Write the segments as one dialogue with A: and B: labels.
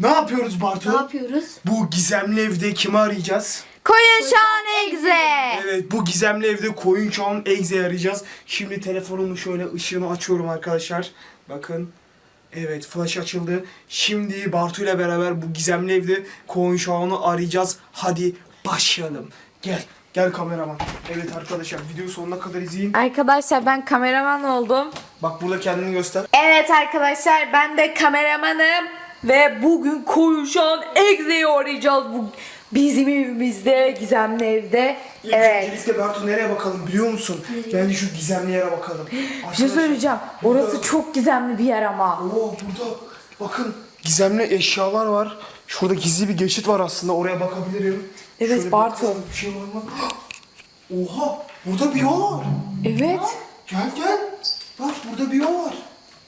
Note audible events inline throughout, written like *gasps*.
A: Ne yapıyoruz Bartu?
B: Ne yapıyoruz?
A: Bu gizemli evde kimi arayacağız?
C: Koyun şan egze.
A: Evet bu gizemli evde koyun çağın egzeyi arayacağız. Şimdi telefonumun şöyle ışığını açıyorum arkadaşlar. Bakın. Evet flash açıldı. Şimdi Bartu ile beraber bu gizemli evde koyun çağını arayacağız. Hadi başlayalım. Gel. Gel kameraman. Evet arkadaşlar videoyu sonuna kadar izleyin.
C: Arkadaşlar ben kameraman oldum.
A: Bak burada kendini göster.
C: Evet arkadaşlar ben de kameramanım. Ve bugün koyun şan egzeyi arayacağız. Bu bizim evimizde, gizemli evde.
A: İlk
C: Evet.
A: öncelikle Bartu nereye bakalım biliyor musun? Bence şu gizemli yere bakalım.
C: Bir şey söyleyeceğim. Orası
A: Burada-
C: çok gizemli bir yer ama.
A: Oo burada bakın gizemli eşyalar var. Şurada gizli bir geçit var aslında oraya bakabilirim.
C: Evet,
A: Şöyle
C: Bartu.
A: Bir şey var mı? *gasps* Oha burada bir yol var.
C: Evet.
A: Gel gel. Bak burada bir yol var.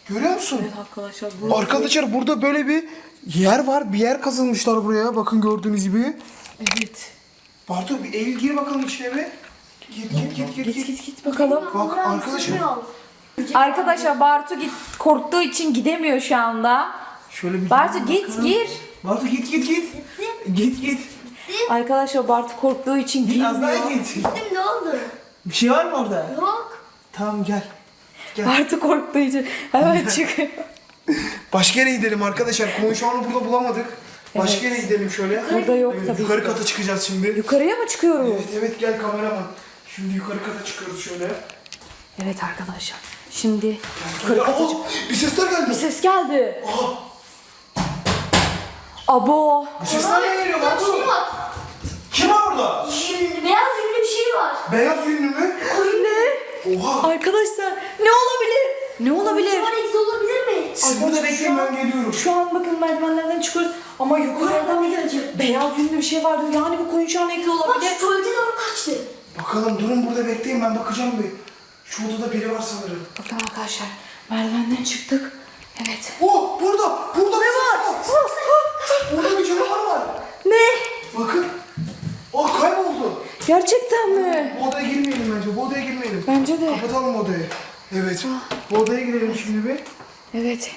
A: Görüyor musun?
C: Arkadaşlar
A: Arkadaşlar burada böyle bir yer var. Bir yer kazılmışlar buraya. Bakın gördüğünüz gibi.
C: Evet.
A: Bartu bir eğil gir bakalım içine bir. Git git git git.
C: Git
A: git.
C: git git bakalım.
A: Bak arkadaşlar.
C: Arkadaşlar Bartu git korktuğu için gidemiyor şu anda.
A: Şöyle bir
C: Bartu git
A: bakalım.
C: gir.
A: Bartu git git git. Git git.
C: Arkadaşlar Bartu korktuğu için
A: Biraz daha git.
B: Gittim ne oldu?
A: Bir şey var mı orada?
B: Yok.
A: Tamam gel. Gel.
C: Bartu korktuğu için hemen çıkıyor.
A: Başka yere gidelim arkadaşlar. Konuşanı burada bulamadık. Başka yere gidelim şöyle.
C: Burada yok
A: Evet,
C: tabii.
A: yukarı kata çıkacağız şimdi.
C: Yukarıya mı çıkıyoruz?
A: Evet evet gel kameraman. Şimdi yukarı kata çıkıyoruz şöyle.
C: Evet arkadaşlar. Şimdi yukarı
A: gel.
C: kata çık-
A: bir sesler geldi.
C: Bir ses geldi.
A: Aa,
C: Abo.
A: bu sesler ne geliyor
B: Bir şey var.
A: Kim var orada?
B: Şimdi beyaz yüzlü bir şey var.
A: Beyaz yünlü mü?
C: Ne?
A: Oha.
C: Arkadaşlar ne olabilir? Ne olabilir?
B: Var eksi olabilir mi?
A: Siz burada bekleyin ben geliyorum.
C: Şu an bakın merdivenlerden çıkıyoruz ama yukarıdan
B: ne gelecek?
C: beyaz yünlü bir şey vardı. Yani bu koyun şu an ekli
B: Bak
C: olabilir.
B: şu tuvalete doğru kaçtı.
A: Bakalım durun burada bekleyin ben bakacağım bir. Şu odada biri var sanırım.
C: Bakın arkadaşlar merdivenden çıktık. Evet.
A: Oh burada. Burada ne var? Burada bir canavar var.
C: Ne?
A: Bakın. Oh kayboldu.
C: Gerçekten mi?
A: Bu odaya girmeyelim bence. Bu odaya girmeyelim.
C: Bence de.
A: Kapatalım odayı. Evet. Bu odaya girelim şimdi bir.
C: Evet.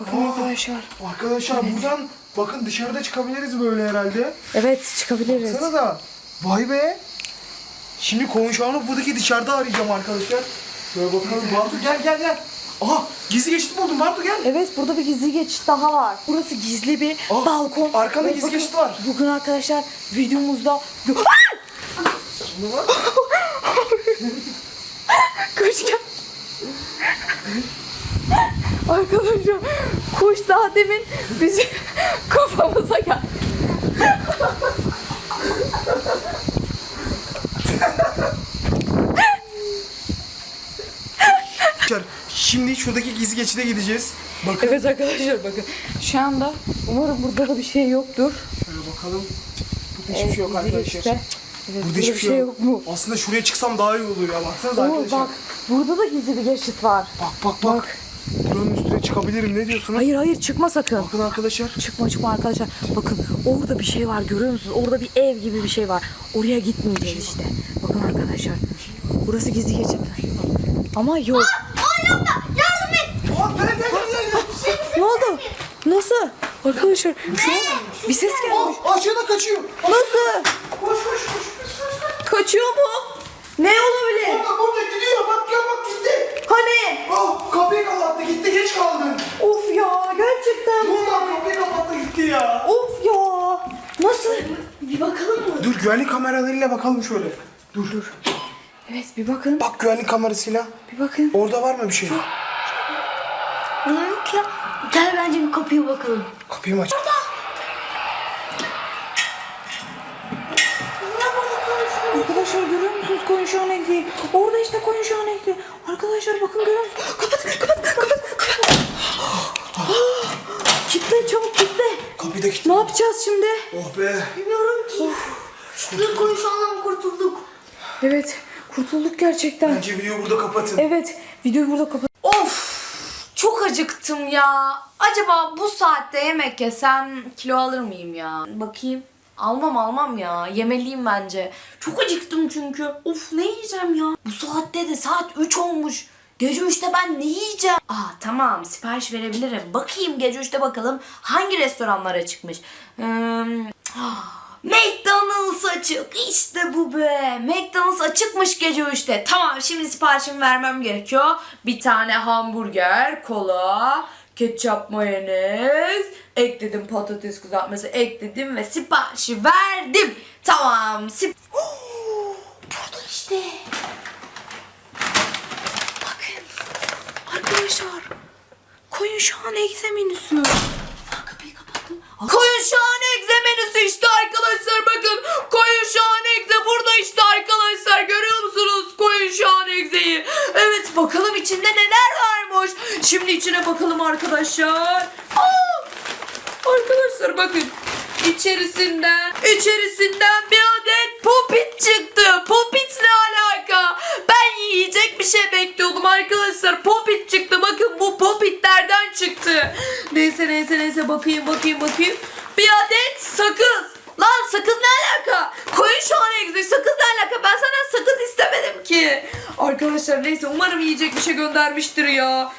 C: Bakın
A: Aa.
C: arkadaşlar.
A: Arkadaşlar buradan bakın dışarıda çıkabiliriz böyle herhalde.
C: Evet çıkabiliriz.
A: Sana da. Vay be. Şimdi konuşanı buradaki dışarıda arayacağım arkadaşlar. Böyle bakalım. Bartu gel gel gel. Aha gizli geçit buldum Bartu gel.
C: Evet burada bir gizli geçit daha var. Burası gizli bir
A: Aa,
C: balkon.
A: arkanda gizli
C: bakın,
A: geçit var.
C: Bugün arkadaşlar videomuzda...
A: Ne *laughs* var?
C: Kuş gel. Arkadaşlar kuş daha demin bizim *laughs* kafamıza geldi.
A: Arkadaşlar, Şimdi şuradaki gizli geçide gideceğiz. Bakın.
C: Evet arkadaşlar bakın. Şu anda umarım burada da bir şey yoktur.
A: Şöyle bakalım. Hiçbir şey yok arkadaşlar.
C: geçitte. Evet,
A: Burada hiçbir şey yok.
C: mu?
A: Aslında şuraya çıksam daha iyi olur ya. Baksanıza
C: Oo,
A: arkadaşlar.
C: bak burada da gizli bir geçit var.
A: Bak bak bak. Buranın üstüne çıkabilirim. Ne diyorsunuz?
C: Hayır hayır çıkma sakın.
A: Bakın arkadaşlar.
C: Çıkma çıkma arkadaşlar. Bakın orada bir şey var görüyor musunuz? Orada bir ev gibi bir şey var. Oraya gitmeyeceğiz işte. Bakın arkadaşlar. Burası gizli geçit. Ama yok.
A: Aa, gel gel gel gel.
C: Ne oldu? Nasıl? Arkadaşlar şu an bir ses gelmiş.
A: Aa, aşağıda kaçıyor.
C: Nasıl?
A: Koş, koş.
C: Kaçıyor mu? Ne olabilir?
A: Burada burada gidiyor. Bak ya bak gitti.
C: Hani?
A: Aa, kapıyı kapattı gitti. Geç kaldın.
C: Of ya gerçekten mi?
A: Buradan kapıyı kapattı gitti ya.
C: Of ya. Nasıl?
B: Bir bakalım mı?
A: Dur güvenlik kameralarıyla bakalım şöyle. Dur dur.
C: Evet bir bakın.
A: Bak güvenlik kamerasıyla.
C: Bir bakın.
A: Orada var mı bir şey?
B: Burada yok ya. Gel bence bir kapıya bakalım.
A: Kapıyı mı aç
C: görüyor musunuz koyun şu an ekli? Orada işte koyun şu an ekli. Arkadaşlar bakın görüyor musunuz? Kapat kapat kapat kapat. *gasps* kitle çabuk kitle.
A: Kapıyı da kilitli.
C: Ne yapacağız şimdi?
A: Oh be.
B: Bilmiyorum ki. Dur konuşandan kurtulduk.
C: Evet kurtulduk gerçekten.
A: Bence videoyu burada kapatın.
C: Evet videoyu burada kapat. Of çok acıktım ya. Acaba bu saatte yemek yesem kilo alır mıyım ya? Bakayım. Almam almam ya. Yemeliyim bence. Çok acıktım çünkü. Of ne yiyeceğim ya? Bu saatte de saat 3 olmuş. Gece 3'te ben ne yiyeceğim? Aa tamam sipariş verebilirim. Bakayım gece 3'te bakalım hangi restoranlara çıkmış. Hmm, *gasps* McDonald's açık. İşte bu be. McDonald's açıkmış gece 3'te. Tamam şimdi siparişimi vermem gerekiyor. Bir tane hamburger, kola, ketçap, mayonez. Ekledim patates kızartması ekledim ve siparişi verdim. Tamam. Sip Burada işte. Bakın. Arkadaşlar. Koyun şu an egze menüsü. Kapıyı kapattım. Koyun şu an egze menüsü işte arkadaşlar bakın. Koyun şu an egze burada işte arkadaşlar. Görüyor musunuz koyun şu an egzeyi? Evet bakalım içinde neler varmış. Şimdi içine bakalım arkadaşlar. Aa! Arkadaşlar bakın. İçerisinden, içerisinden bir adet popit çıktı. Popit ne alaka? Ben yiyecek bir şey bekliyordum arkadaşlar. Popit çıktı. Bakın bu popitlerden çıktı. Neyse neyse neyse bakayım bakayım bakayım. Bir adet sakız. Lan sakız ne alaka? Koyun şu an egzi. Sakız ne alaka? Ben senden sakız istemedim ki. Arkadaşlar neyse umarım yiyecek bir şey göndermiştir ya.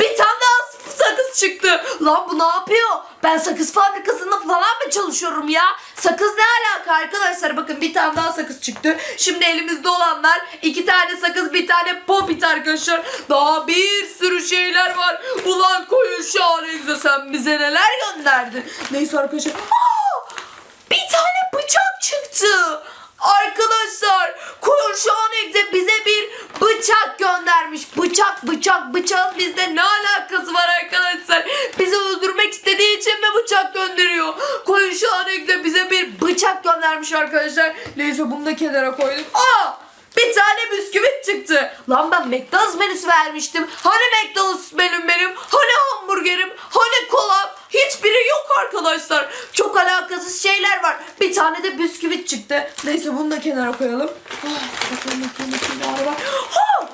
C: Bir tane daha sakız çıktı. Lan bu ne yapıyor? Ben sakız fabrikasında falan mı çalışıyorum ya? Sakız ne alaka arkadaşlar? Bakın bir tane daha sakız çıktı. Şimdi elimizde olanlar iki tane sakız bir tane popit arkadaşlar. Daha bir sürü şeyler var. Ulan koyun egze sen bize neler gönderdin. Neyse arkadaşlar. Aa! Bir tane bıçak çıktı. Arkadaşlar egze bize bir bıçak göndermiş. Bıçak bıçak bıçağın bizde ne alakası var arkadaşlar? Bizi öldürmek istediği için mi bıçak gönderiyor? Egze bize bir bıçak göndermiş arkadaşlar. Neyse bunu da kenara koydum. Aa! Bir tane bisküvit çıktı. Lan ben McDonald's menüsü vermiştim. Hani McDonald's menüm benim? Hani hamburgerim? Hani kolam? Hiçbiri yok arkadaşlar. Çok alakasız şeyler var. Bir tane de bisküvit çıktı. Neyse bunu da kenara koyalım. Ah. Ha!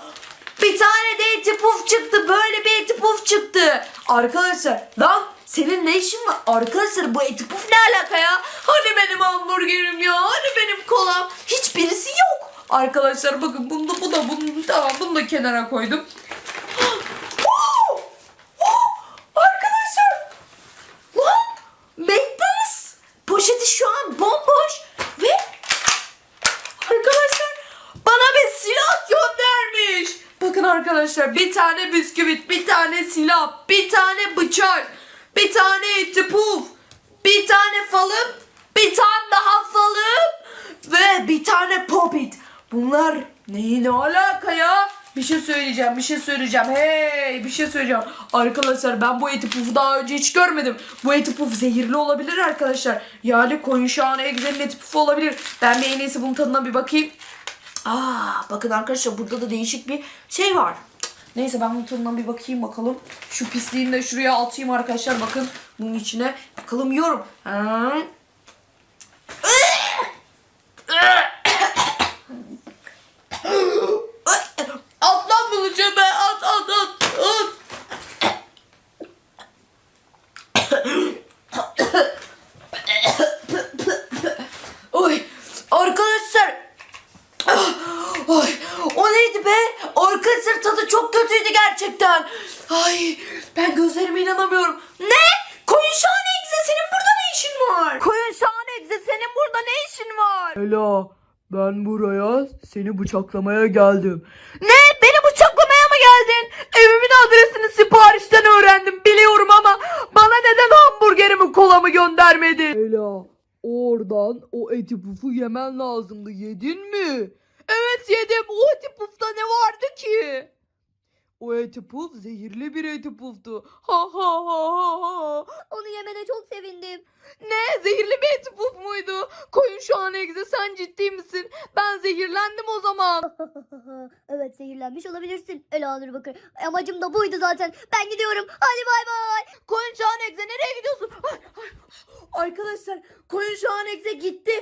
C: Bir tane de eti puf çıktı. Böyle bir eti puf çıktı. Arkadaşlar lan senin ne işin var? Arkadaşlar bu eti puf ne alaka ya? Hani benim hamburgerim ya? Hani benim kolam? Hiçbirisi yok. Arkadaşlar bakın bunu da bu da bunu tamam bunu da kenara koydum. Oh! Oh! Arkadaşlar Lan McDonald's poşeti şu an bomboş ve arkadaşlar bana bir silah göndermiş. Bakın arkadaşlar bir tane bisküvit, bir tane silah, bir tane bıçak, bir tane eti puf, bir tane falım, bir tane daha falım ve bir tane popit. Bunlar neyi ne alaka ya? Bir şey söyleyeceğim, bir şey söyleyeceğim. Hey, bir şey söyleyeceğim. Arkadaşlar ben bu eti pufu daha önce hiç görmedim. Bu eti puf zehirli olabilir arkadaşlar. Yani koyun şahane egzenin eti pufu olabilir. Ben bir en iyisi bunun tadına bir bakayım. Aa, bakın arkadaşlar burada da değişik bir şey var. Neyse ben bunun tadına bir bakayım bakalım. Şu pisliğini de şuraya atayım arkadaşlar. Bakın bunun içine bakalım yiyorum. Ha. At lan bunu cebe at at at at. Oy arkadaşlar. Ay o neydi be? Arkadaşlar tadı kötüydü gerçekten. Ay ben gözlerime inanamıyorum. Ne? Koyun şahane egze senin burada ne işin var? Koyun şahane egze senin burada ne işin var?
D: Ela, ben buraya seni bıçaklamaya geldim.
C: Ne? Beni bıçaklamaya mı geldin? Evimin adresini siparişten öğrendim biliyorum ama bana neden hamburgerimi kolamı göndermedi?
D: Ela, oradan o eti pufu yemen lazımdı. Yedin mi?
C: Evet yedim. O eti pufta ne vardı ki?
D: O eti puf zehirli bir eti puftu. Ha ha ha ha ha.
B: Onu yemene çok sevindim.
D: Ne? Zehirli bir eti puf muydu? Koyun şu an egze sen ciddi misin? Ben zehirlendim o zaman. *laughs*
B: evet zehirlenmiş olabilirsin. Elanur bakır. Amacım da buydu zaten. Ben gidiyorum. Hadi bay bay.
C: Koyun şu an egze nereye gidiyorsun? Arkadaşlar koyun şu an egze gitti.